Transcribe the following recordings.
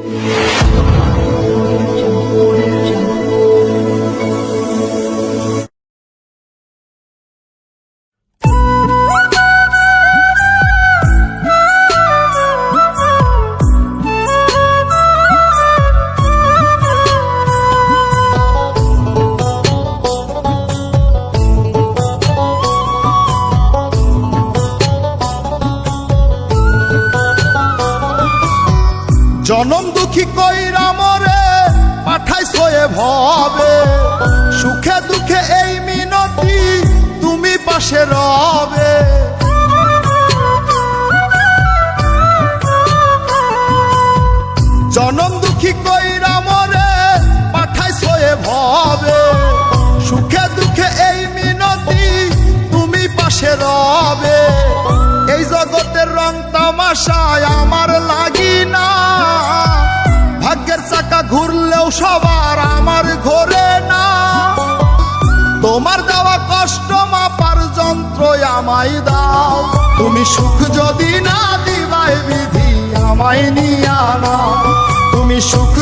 Yeah. জনম দুঃখী কই রামরে পাঠাই এ ভবে। সুখে দুঃখে এই মিনতি তুমি পাশে রবে। জনম দুঃখী কইরা সবার আমার ঘরে না। তোমার দেওয়া কষ্ট মাপার যন্ত্র আমায় দাও। তুমি সুখ যদি না দিবাই বিধি আমায় নিয়া না তুমি সুখ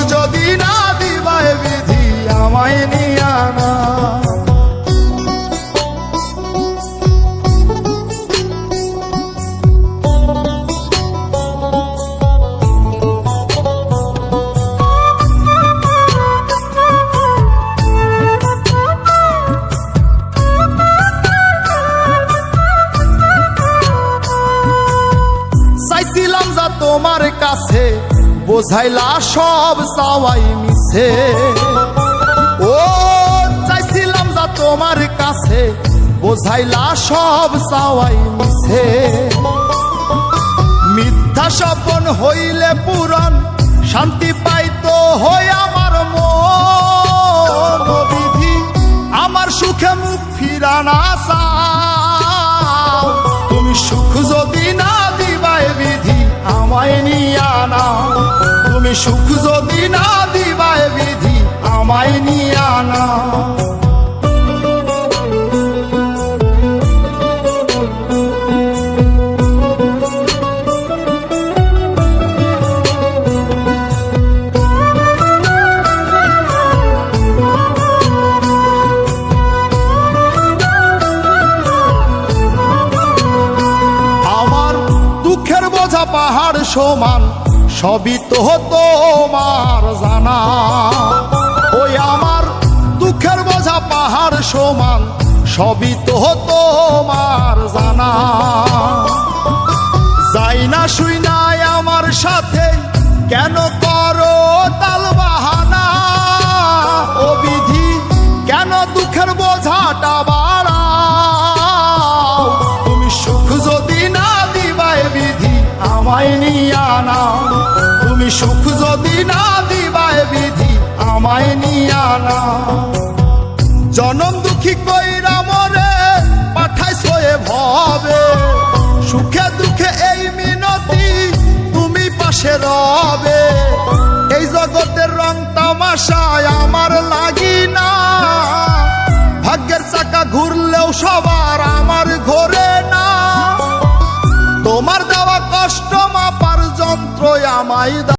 তোমার কাছে, বোঝাইলা সব চাওয়াই মিছে। ও, চাইছিলাম যা তোমার কাছে, বোঝাইলা সব চাওয়াই মিছে। মিথ্যা স্বপন হইলে পুরাণ, শান্তি পাইতো হই আমার মন। বিধি, আমার সুখে মুখ ফিরানা তুমি সুখ যদি না আমায় নিয়া না তুমি সুখ যদি না দিবায় বিধি আমায় নিয়া না বোঝা পাহাড় সমান, সবই তো তোমার জানা। ওই আমার দুঃখের বোঝা পাহাড় সমান, সবই তো তোমার জানা। আমায় তুমি সুখ যদি না দিবাই বিধি আমায় নিয়া না জনম দুঃখী কইরা তোমার